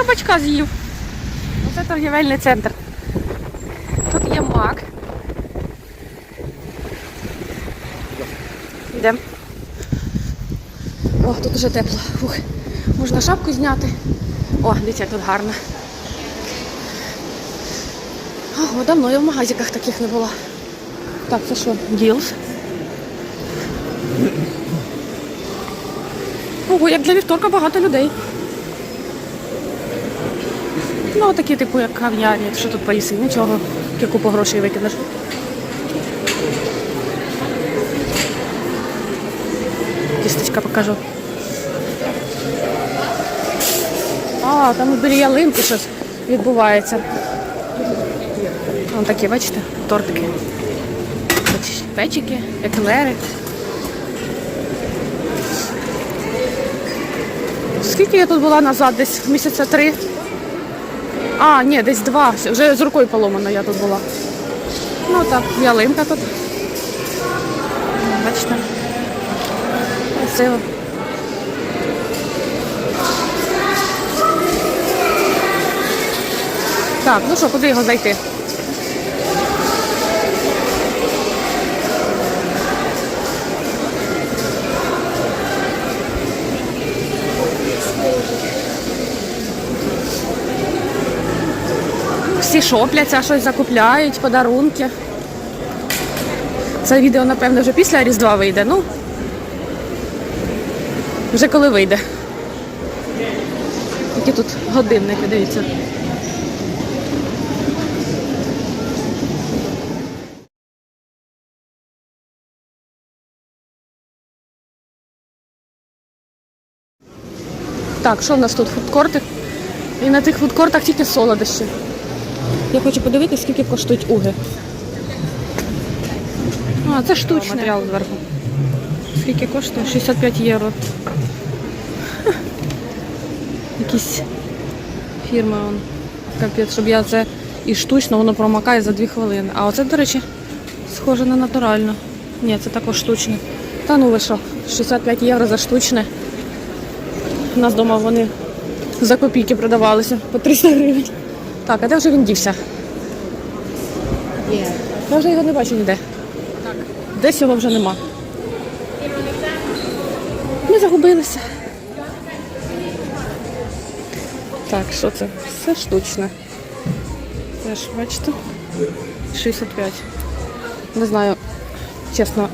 кабачка з'їв. Оце торгівельний центр. Тут є мак. Йдемо. О, тут вже тепло. Фух. Можна шапку зняти. О, дивіться, тут гарно. Ого, давно я в магазиках таких не була. Так, це що? Ділс. Ого, як для вівторка багато людей. Ну, такі, типу, як кав'ярні, що тут поїси, нічого, тільки купу грошей викинеш. Кісточка покажу. А, там біля ялинки щось відбувається. Вон такі, бачите, тортики. Печики, еклери. Скільки я тут була назад? Десь місяця три. А, ні, десь два. Вже з рукою поломана я тут була. Ну так, ялинка тут. Бачите. Красиво. Так, ну що, куди його зайти? Шопляться, щось закупляють, подарунки. Це відео, напевно, вже після Різдва вийде. Ну, вже коли вийде. Які тут годинники, дивіться. Так, що в нас тут? Фудкорти? І на тих фудкортах тільки солодощі. Я хочу подивитися, скільки коштують уги. А, це штучний матеріал зверху. Скільки коштує? 65 євро. Якісь фірми он. Капець, щоб я це і штучно, воно промакає за 2 хвилини. А оце, до речі, схоже на натурально. Ні, це також штучне. Та ну ви що, 65 євро за штучне. У нас вдома вони за копійки продавалися по 300 гривень. Так, а де вже він дівся? Я вже його не бачу ніде. Так. Десь його вже нема. Ми загубилися. Так, що це? Все штучне. Теж, бачите? 65. Не знаю, чесно,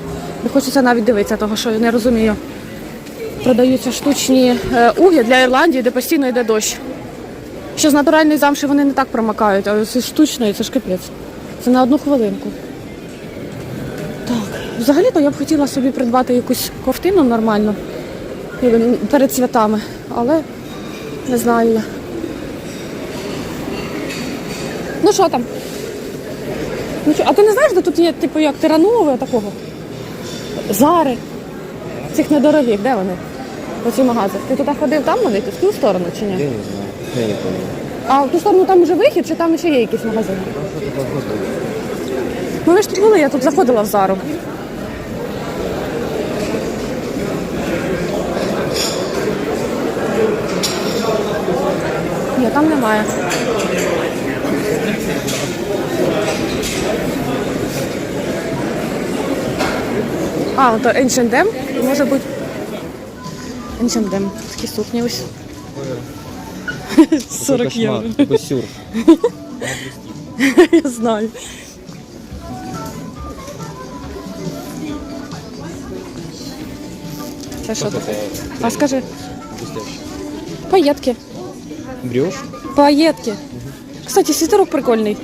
не хочеться навіть дивитися, того що я не розумію. Продаються штучні е, угі для Ірландії, де постійно йде дощ. Що з натуральної замші вони не так промакають, а з штучної це ж капець. Це на одну хвилинку. Так, взагалі-то я б хотіла собі придбати якусь ковтину нормальну перед святами, але не знаю я. Ну що там? Ну, а ти не знаєш, де тут є, типу, як тиранове такого? Зари. Цих недорогих, де вони? Оці магази. Ти туди ходив там вони, в ту сторону чи ні? Я не знаю. Не. А в ту сторону там вже вихід, чи там ще є якісь магазини? Ну ви ж тут були, я тут заходила в зару. Ні, там немає. А, то Dam, може бути. Dam. Такі сукні ось. 40 євро. Босюр. Я знаю. Це що таке? А скажи, паєтки. Брешь? Паєтки. Кстати, світерок прикольний.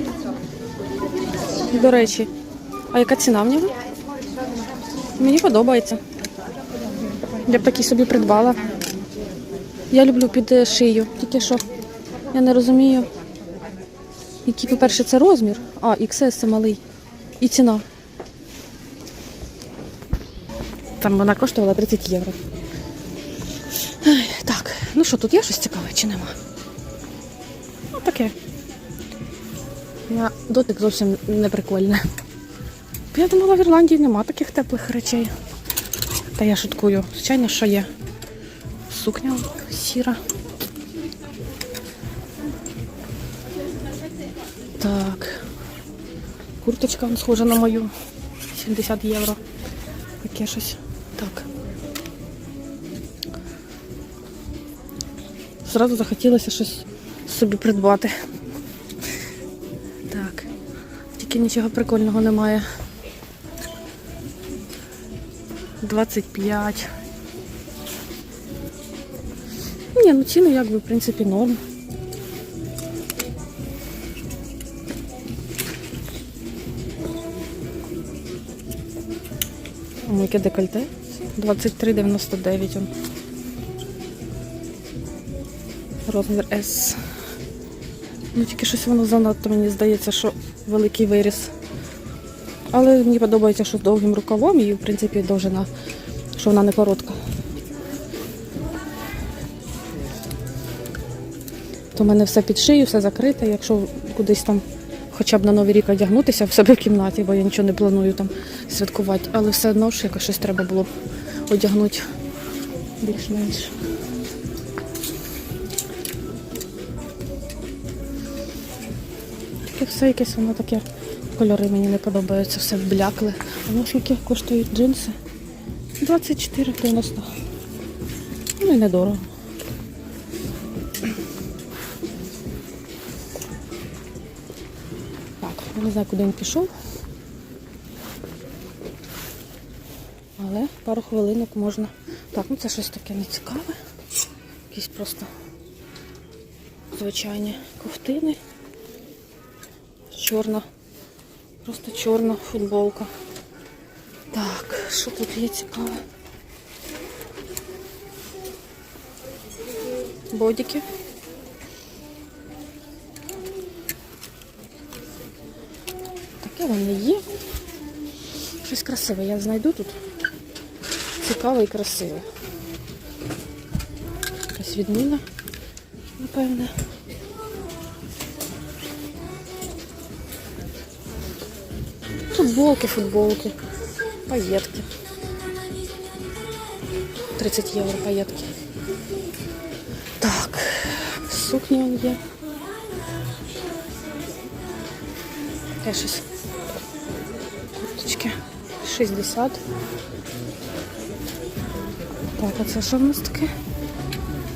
До речі. А яка ціна в нього? Мені подобається. Я б такий собі придбала. Я люблю під е, шию. Тільки що я не розумію. Який, по-перше, це розмір, а XS це малий. І ціна. Там вона коштувала 30 євро. Так, ну що, тут є щось цікаве чи нема? Ну, таке. Я дотик зовсім не прикольне. Я думала, в Ірландії нема таких теплих речей. Та я шуткую. Звичайно, що є. Сукня сіра. Так. Курточка схожа на мою. 70 євро. Таке щось. Так. Зразу захотілося щось собі придбати. Так. Тільки нічого прикольного немає. 25. Ні, ну ціни якби, в принципі, норм. Яке декольте? 23,99 он. Розмір S. Ну тільки щось воно занадто, мені здається, що великий виріс. Але мені подобається, що з довгим рукавом і, в принципі, довжина, що вона не коротка. То в мене все під шию, все закрите. Якщо кудись там хоча б на Новий рік одягнутися в себе в кімнаті, бо я нічого не планую там святкувати. Але все одно ж якось щось треба було б одягнути більш-менш. Таке все якесь воно таке. Кольори мені не подобаються, все вблякли. А ну скільки коштують джинси? 24,90. Ну і недорого. Знаю, куди він пішов. Але пару хвилинок можна. Так, ну це щось таке нецікаве. Якісь просто звичайні ковтини. Чорна. Просто чорна футболка. Так, що тут є цікаве? Бодіки. Таке вони є. Щось красиве я знайду тут. Цікаве і красиве. Якась відміна, напевне. Футболки, футболки, пайетки. 30 євро пайетки. Так, сукні є. Таке щось. Курточки. 60. Так, а це що в нас таке?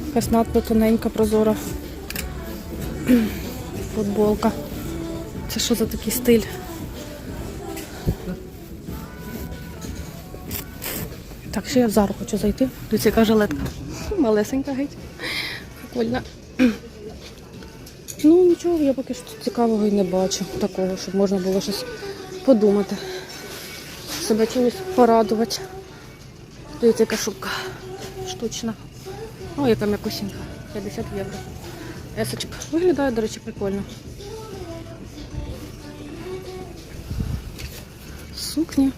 Якась надто тоненька, прозора. Футболка. Це що за такий стиль? Так, ще я в зару хочу зайти. Тут яка жилетка. Малесенька геть. Прикольна. Ну нічого, я поки що цікавого і не бачу. Такого, щоб можна було щось подумати. Себе чимось порадувати. Дивіться, яка шубка штучна. О, яка м'якусінька. 50 євро. Есочка. Виглядає, до речі, прикольно. Сукня.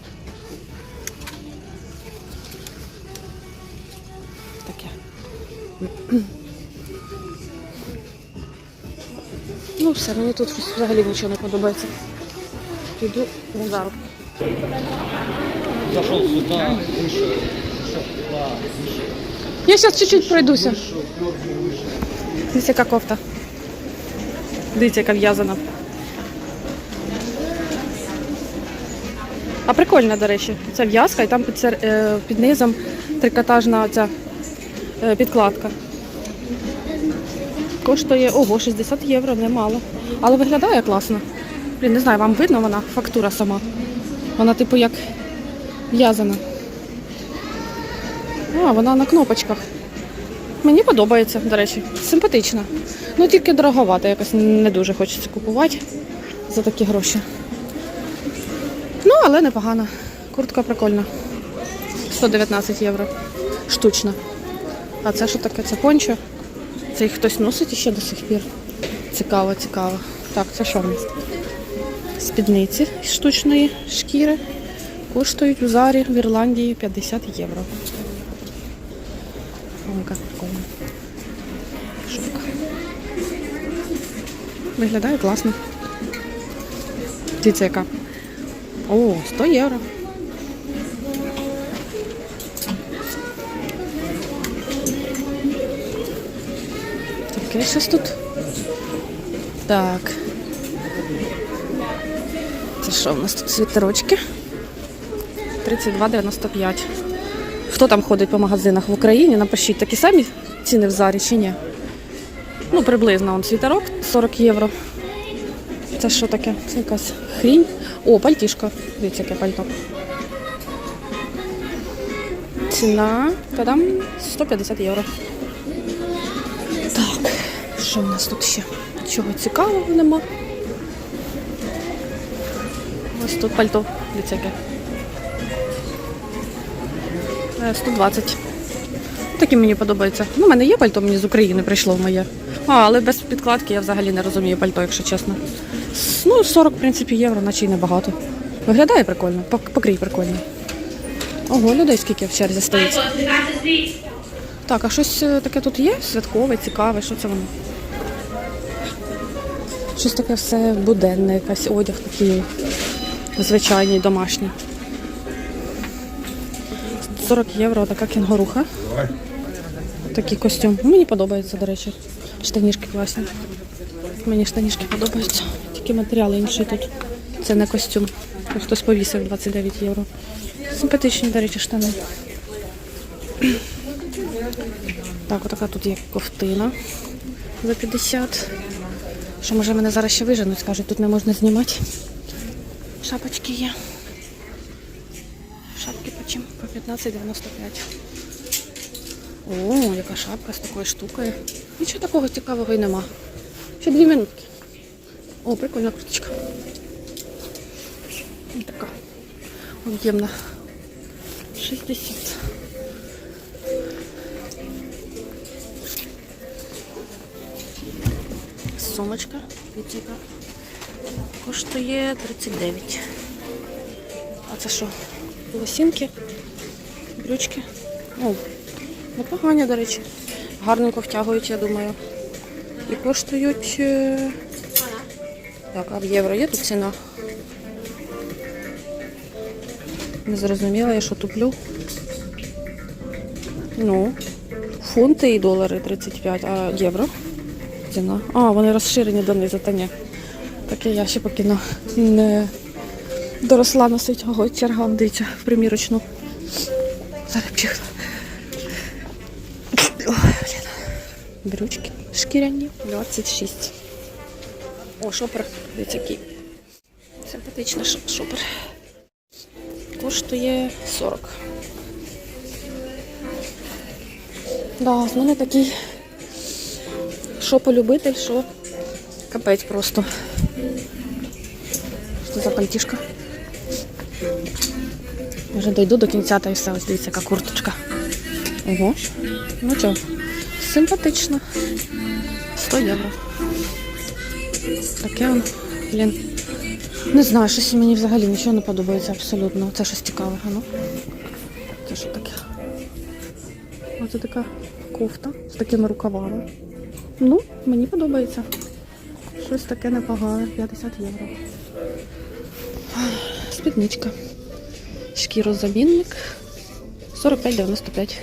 Таке. Ну все, мені тут взагалі нічого не подобається. Піду в зару. Зашел сюда, вышел, вышел туда, вышел, Я зараз чуть-чуть пройдуся. вышел, Георгий вышел. Дивіться, яка кофта. Дивіться, яка в'язана. А прикольна, до речі. Це в'язка і там під, сер- е, під низом трикотажна ця е, підкладка. Коштує ого, 60 євро, немало. Але виглядає класно. Блін, не знаю, вам видно вона, фактура сама. Вона типу як в'язана. А, вона на кнопочках. Мені подобається, до речі, симпатична. Ну тільки дороговато, якось не дуже хочеться купувати за такі гроші. Ну, але непогана. Куртка прикольна. 119 євро. Штучна. А це що таке? Це пончо? Це їх хтось носить ще до сих пір. Цікаво, цікаво. Так, це що в нас? Спідниці з штучної шкіри коштують у зарі в Ірландії 50 євро. Ой, прикольно. Виглядає класно. Дивіться, яка. О, 100 євро. Таке щось тут. Так. Це що в нас тут світерочки? 32,95. Хто там ходить по магазинах в Україні? Напишіть такі самі ціни в зарі чи ні? Ну, приблизно он світерок 40 євро. Це що таке? Це якась хрінь. О, пальтішко. Дивіться, яке пальто. Ціна та-дам, 150 євро. Так, що в нас тут ще? Чого цікавого нема? Ось тут пальто. Дивіться, яке. Е, 120. Такі мені подобається. Ну, у мене є пальто, мені з України прийшло моє. А, але без підкладки я взагалі не розумію пальто, якщо чесно. Ну, 40, в принципі, євро, наче й небагато. Виглядає прикольно, покрій прикольний. Ого, людей скільки в черзі стоїть. Так, а щось е, таке тут є? Святкове, цікаве, що це воно? Щось таке все буденне, якась одяг такий звичайний, домашній. 40 євро така кінгуруха. Такий костюм. Ну, Мені подобається, до речі. Штанішки класні. Мені штанішки подобаються. Тільки матеріали інші тут. Це не костюм. Хтось повісив 29 євро. Симпатичні, до речі, штани. Так, отака тут є ковтина за 50. Що може мене зараз ще виженуть, скажуть, тут не можна знімати. Шапочки є. Шапки по чим? По 15,95. О, яка шапка з такою штукою. Нічого такого цікавого і нема. Ще дві минутки. О, прикольна курточка. І така об'ємна. 60. Сумочка. Відтіка. Коштує 39. А це що? Лосінки, брючки. О, непогані, до речі. Гарненько втягують, я думаю. І коштують. е, Так, а в євро є тут ціна? Не зрозуміла, я що туплю. Ну, фунти і долари 35, а євро. Ціна. А, вони розширені донизу, та ні. Таке я ще поки не доросла носить. Ого, черга, он, дивіться, в примірочну. Зараз блін. Брючки шкіряні, 26. О, шопер, дивіться, який. Симпатичний шопер. Коштує 40. Да, з мене такий шополюбитель, що капець просто. Що за пальтішка? Вже дойду до кінця та і все. Ось дивіться, яка курточка. Ого. Ну чого, симпатично. 100 євро. Таке он, блін. Не знаю, щось мені взагалі нічого не подобається абсолютно. Це щось цікаве, ну. Це що таке? Оце така кофта з такими рукавами. Ну, мені подобається. Щось таке непогане, 50 євро. Спідничка. Шкірозамінник. 45,95.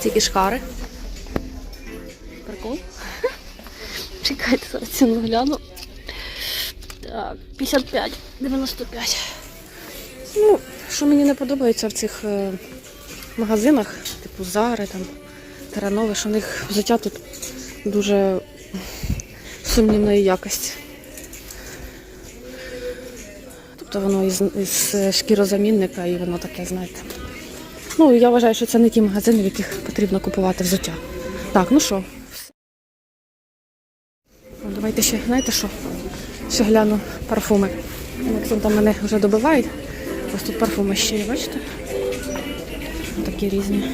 Ці кішкари. Прикол. Чекайте, зараз ціну гляну. Так, 55, 95. Ну, що мені не подобається в цих е, магазинах, типу Зари, там, Теранови, що в них взуття тут дуже сумнівної якості. Тобто воно із, із шкірозамінника і воно таке, знаєте. Ну, я вважаю, що це не ті магазини, в яких потрібно купувати взуття. Так, ну що. Давайте ще, знаєте що? Ще гляну парфуми. Максим там мене вже добиває. Ось тут парфуми ще є, бачите? Такі різні.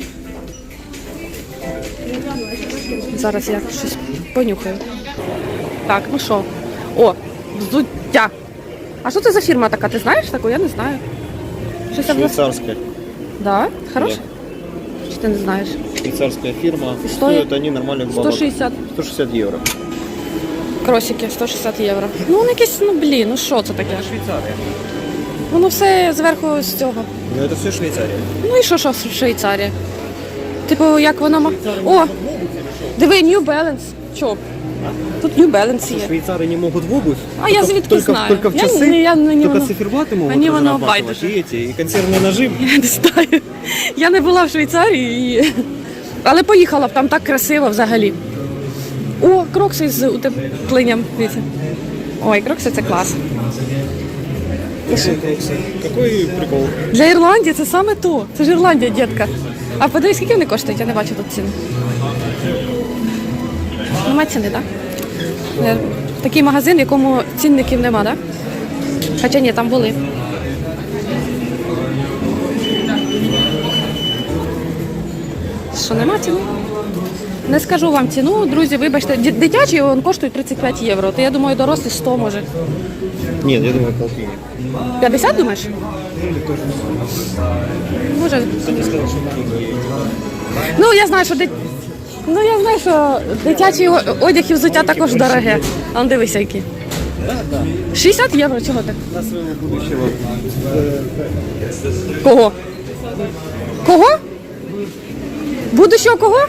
Зараз я щось понюхаю. Так, ну що? О, взуття. А що це за фірма така? Ти знаєш таку? Я не знаю. Щось в нас- Швейцарская. Да? Хороша? Чи ти не знаєш? Швейцарская фирма. И Стоят они нормальных бабок. 160 160 евро. кросики, 160 євро. Ну, вони якісь, ну блін, ну що це таке? Швейцария. Воно все зверху з цього. Ну это все Швейцария. Ну і що, що в Швейцарії? Типу, як воно ма. О! Диви, New Balance. Чо? Тут New Balance є. Швейцары не могут в обувь. А я звідки только, знаю? Только в Я часы, не- я на только него- циферблаты могут Они его разрабатывать, байдуже. и эти, и консервный нажим. Я не знаю. Я не була в Швейцарії, і... але поїхала б там так красиво взагалі. О, крокси з утепленням. Дивіться. Ой, крокси це клас. Какой прикол? Для Ірландії це саме то. Це ж Ірландія, дітка. А подивись, скільки вони коштують, я не бачу тут ціни. Нема ціни, так? Да? Такий магазин, в якому цінників нема, так? Да? Хоча ні, там були. Що нема ціни? Не скажу вам ціну, друзі, вибачте. Дитячий він коштує 35 євро, то я думаю, дорослі 100 може. Нет, я думаю, полтинник. 50 думаєш? Може. Ну, я знаю, що дит... ну, я знаю, що дитячий одяг і взуття також дороге. А ну дивися, які. Да, да. 60 євро, чого так? На своего будущего. Кого? Кого? Будущого кого?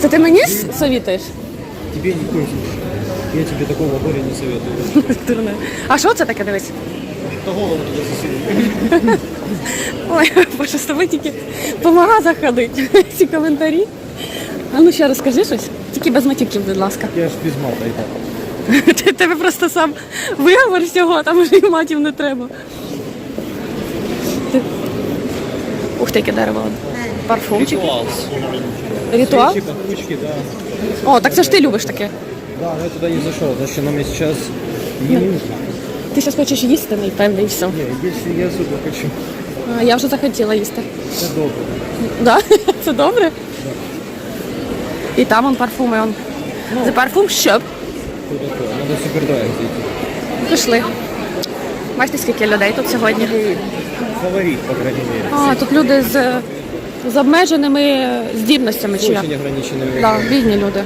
Це ти мені совітуєш? Тебе не Я тебе такого горя не советую. А що це таке, дивись? Да голову туда засунуть. Ой, боже, з тобою тільки по магазах ходить. Ці коментарі. А ну ще розкажи щось. Тільки без матюків, будь ласка. Я ж без мата и так. Тебе просто сам виговор всього, там вже і матів не треба. Ти... Ух ти, яке дерево. Парфумчик. Ритуал? Свечи, пахучки, да. О, так це ж ти любиш таке. Да, но я туда не зашел, потому что нам сейчас не нужно. Ти зараз хочеш їсти, напевно, і все. Не, если я сюда хочу, А, я вже захотіла їсти. это добро. Да? Це добре? І там он парфуми. Он. Це парфум щоб. Надо супердрайв зайти. Пішли. Бачите, скільки людей тут сьогодні. Фаворит, по крайней мере. А, тут люди з, з обмеженими здібностями. Чи як? Очень. Да, бідні люди.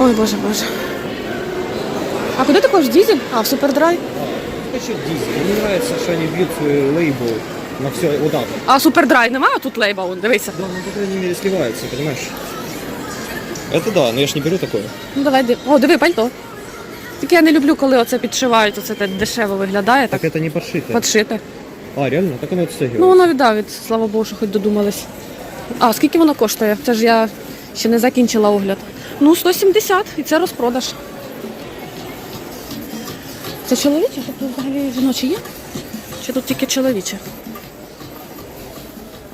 Ой, боже, боже. А куди ти хочеш дізель? А, в супердрай. Хочу дизель. Мне нравится, что они бьют свой лейбл на все вот А супердрай немає тут лейба, он, дивися. Да, ну, по крайней мере, сливается, понимаешь? Это да, но я ж не беру такое. Ну давай див. О, диви, пальто. Тільки я не люблю, коли оце підшивають, оце так дешево виглядає, так Так это не подшито. подшите. А, реально? Так оно отстегивается. Ну воно віддав, від, слава Богу, що хоч додумались. А, скільки воно коштує? Це ж я ще не закінчила огляд. Ну, 170, і це розпродаж. Це чоловіче? Тут взагалі жіночі є? Чи тут тільки чоловіче?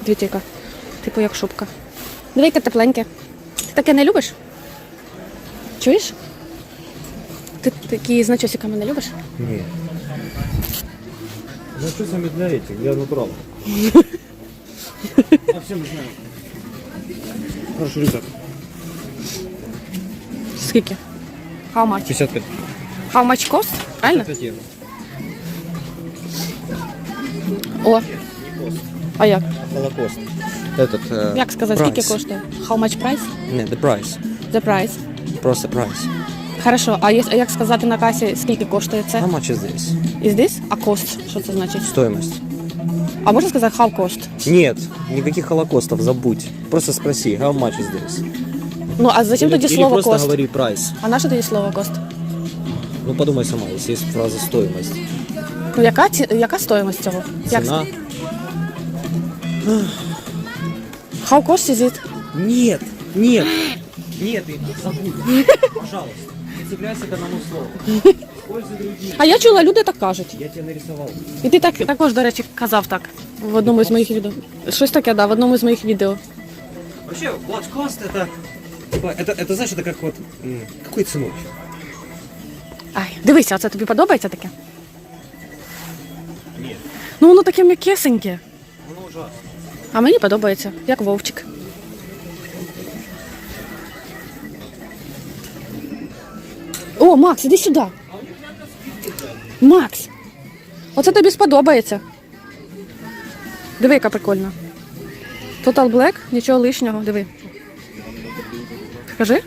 Дивіться, яка. Типу як шубка. Диви, яке тепленьке. Ти таке не любиш? Чуєш? Ти такі з начосиками не любиш? Не. Ну что сами для этих, для натуралов. А все мы знаем. Хорошо, рюкзак. Скільки? How much? 55. How much cost? Правильно? 55 евро. О. А як? Холокост. Этот, э, Як сказати, скільки price. коштує? How much price? Не, the price. The price. Просто price. Хорошо, а є- а як сказати на касі, скільки коштує це? How much is this? Is this? А cost? Що це значить? Стоимость. А можна сказати how cost? Нет, никаких холокостов, забудь. Просто спроси, how much is this? Ну, а зачем Или- тоді или слово просто cost? говори прайс. А на що тоді слово cost? Ну подумай сама, если есть фраза стоимость. Ну, яка, ці... яка стоїмость цього? Як... Цена? How cost is it? Нет, нет, нет, Инна, забудь. Пожалуйста, не цепляйся к одному слову. Используй другие. А я чула, люди так кажуть. Я тебя нарисовал. І ти так, також, до речі, казав так в одному з моїх відео. Щось таке, да, в одному з моїх відео. Вообще, what cost это... типа, Это, это знаешь, это как вот... м, Какой ценой? Ай, дивися, оце тобі подобається таке? Нет. Ну, воно таке м'якесеньке. Оно ужасно. А мені подобається, як вовчик. О, Макс, іди сюди. Макс. Оце тобі сподобається. Диви, яка прикольна. Total Black, нічого лишнього, диви. Скажи.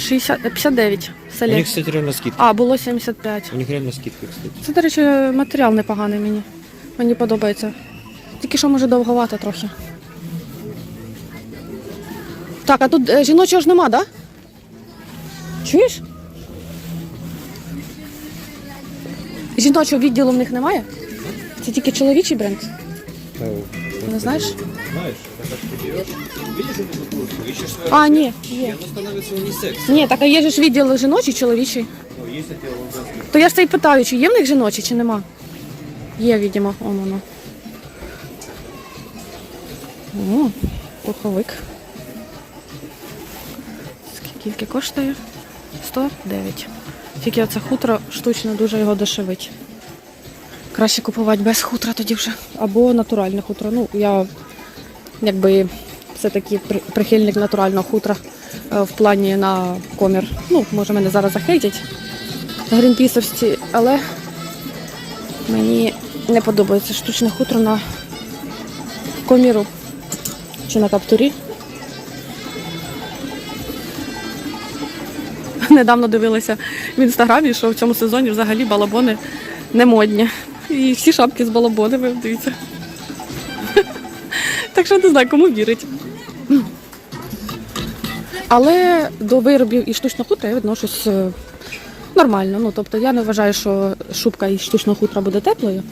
60, е, 59. У них, кстати, реально скидка. А, було 75. У них реально скидка, кстати. Це, до речі, матеріал непоганий мені. Мені подобається. Тільки що може довговато трохи. Так, а тут е, жіночого ж нема, да? Чуєш? Жіночого відділу в них немає? Це тільки чоловічий бренд. Ти не знаєш? Знаешь, это как ты берешь, видишь эту закрутку, ищешь свою А, ні, и є. оно становится унисекс. Ні, так а є ж відділ жіночий, чоловічий. Ну, есть отдел женский. То я ж це й питаю, чи є в них жіночі, чи нема? Є, відомо, он воно. О, пуховик. Скільки коштує? 109. Тільки оце хутро штучно дуже його дешевить. Краще купувати без хутра тоді вже. Або натуральне хутро. Ну, я якби все-таки прихильник натурального хутра е, в плані на комір. Ну, може, мене зараз захейтять грінпісовці, але мені не подобається штучне хутро на коміру чи на каптурі. Недавно дивилася в інстаграмі, що в цьому сезоні взагалі балабони не модні. І всі шапки з балабонами, дивіться. Так що не знаю, кому вірить. Але до виробів і штучного хутра я відношусь е, нормально. Ну, тобто я не вважаю, що шубка із штучного хутра буде теплою,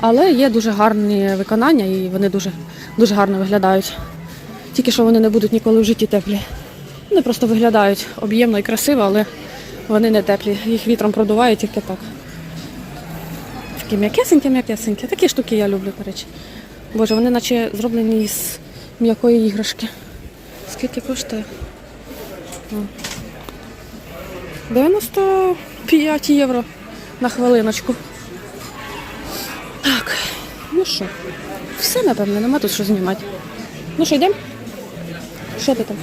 але є дуже гарні виконання і вони дуже, дуже гарно виглядають. Тільки що вони не будуть ніколи в житті теплі. Вони просто виглядають об'ємно і красиво, але вони не теплі. Їх вітром продуває тільки так. Такі м'якесенькі, м'якесенькі. Такі штуки я люблю, до речі. Боже, вони наче зроблені із м'якої іграшки. Скільки коштує? 95 євро на хвилиночку. Так, ну що, все, напевно, нема тут що знімати. Ну що, йдемо? Що ти там?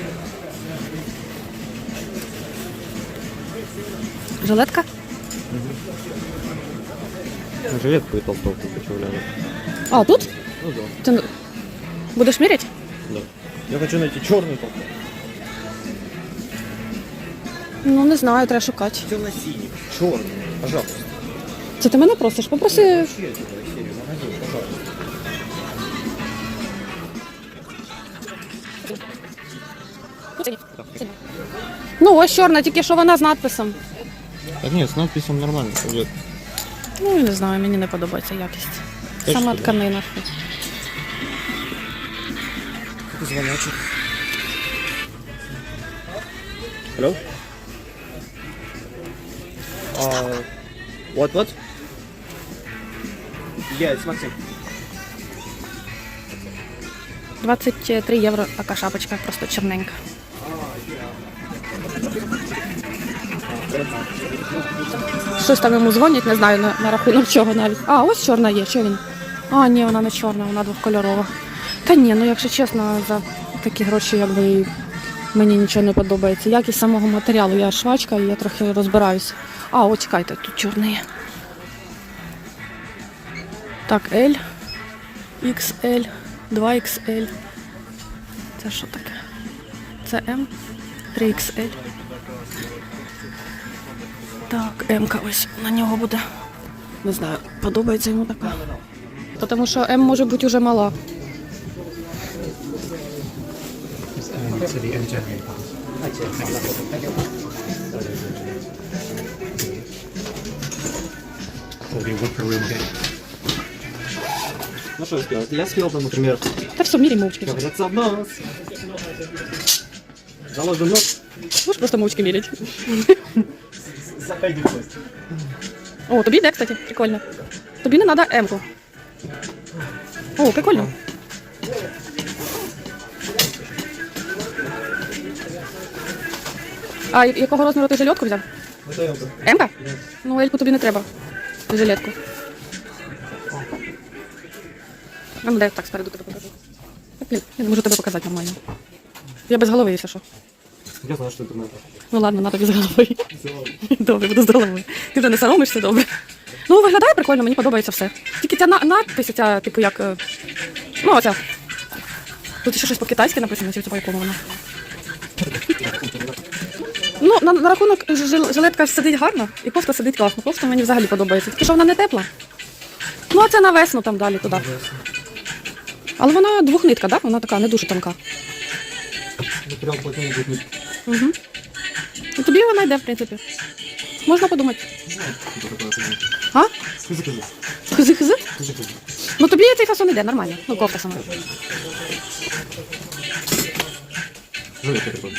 Жилетка? Жилетку и толстовку глянуть. А, тут? Ну да. Ти ну, будеш міряти? да. Я хочу найти черную толстовку. Ну, не знаю, треба шукати. Темно-синий. Черный. Пожалуйста. Це ти мене просиш? Попроси. Вообще эту серию магазин, пожалуйста. Ну, ось чорна, тільки що вона з надписом. Так нет, с надписью нормально. Ну, я не знаю, мені не подобається якість. Сама тканина. Звоночек. Алло? Uh, what, what? Yeah, it's Maxim. 23 євро така шапочка, просто чорненька. Щось там йому дзвонять, не знаю на, на рахунок чого навіть. А, ось чорна є, що він? А, ні, вона не чорна, вона двохкольорова. Та ні, ну якщо чесно, за такі гроші якби мені нічого не подобається. Якість самого матеріалу, я швачка і я трохи розбираюся. А, о, чекайте, тут чорний. Так, L, XL, 2XL. Це що таке? Це М, 3XL. Так, М ось на нього буде. Не знаю, подобається йому така. Тому що М може бути вже мала. Ну что сделать? Я съел бы, например, Та все, мірі мовчки. говорится в нос. Заложим нос. Можеш просто мовчки міряти. Заходи в гости. О, тобі йде, кстати, прикольно. Тобі не треба М-ку. О, прикольно. А я- якого розміру ти жилетку взяв? Это я бы. М-ка? Ну, Ельку тобі не треба. Жилетку. А ну дай так спереду тебе покажу. Так, Блін, я не можу тебе показати нормально. Я без голови, якщо що. Я знаю, что это надо. Ну ладно, на тобі з головою. Добре, буду з головою. Ти вже не соромишся, добре. Ну, виглядає прикольно, мені подобається все. Тільки ця на- надпись, ця, типу, як. е, Ну, оця. Тут ще щось по-китайськи написано, чи по якому воно. Ну, на, на рахунок жил- жилетка сидить гарно, і кофта сидить класно. Кофта мені взагалі подобається. Тільки що вона не тепла. Ну, а це на весну там далі туди. Але вона двохнитка, так? Вона така не дуже тонка. Материал плотнее будет не Угу. Ну, тобі вона йде, в принципі. Можна подумати. знаю, что такое фигня. А? Хызы, хызы. Хизи-хизи? Хызы, хызы. Ну тобі цей фасон іде, нормально. Ну, кофта сама. Жилет какой.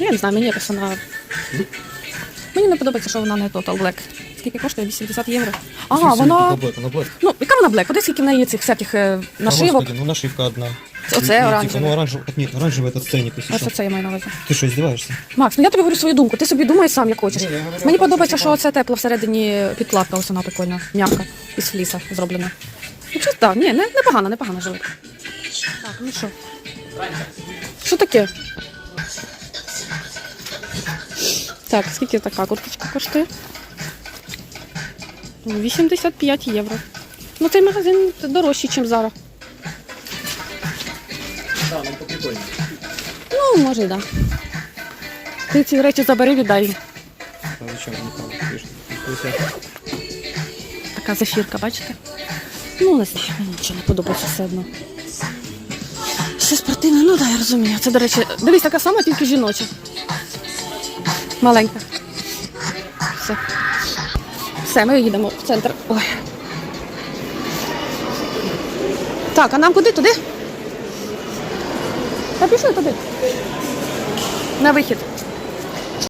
Ну, я не знаю, мені якось вона. Мені не подобається, що вона не Total Black. Скільки коштує? 80 євро. А, вона. Black, она Black. Ну, яка вона Black? Куди скільки в неї цих всяких е, А, нашивок? господи, ну нашивка одна. Оце Ну, оранжеве. Ну, оранжевый, так нет, оранжевый это ценник, если Ось что. оце я маю на увазі. Ты что, издеваешься? Макс, ну я тобі говорю свою думку. Ти собі думай сам, як хочеш. Ні, я говорю, Мені так, подобається, що що оце тепло всередині підкладка, ось вона прикольна, м'яка, із фліса зроблена. Ну, щось так, ні, не, непогано, непогано жилетка. Так, ну що? Що таке? Так, скільки така курточка коштує? 85 євро. Ну цей магазин дорожчий, ніж зараз. Да, нам. Ну, може, так. Да. Ти ці речі забери, віддай. А зачем? Ну, там, ж- Така зефірка, бачите? Ну, не знаю, мені нічого не подобається все одно. Спортивне, ну так, я розумію. Це, до речі, дивись, така сама, тільки жіноча. Маленька. Все. Все, ми їдемо в центр. Ой. Так, а нам куди? Туди? Та пішли туди. На вихід.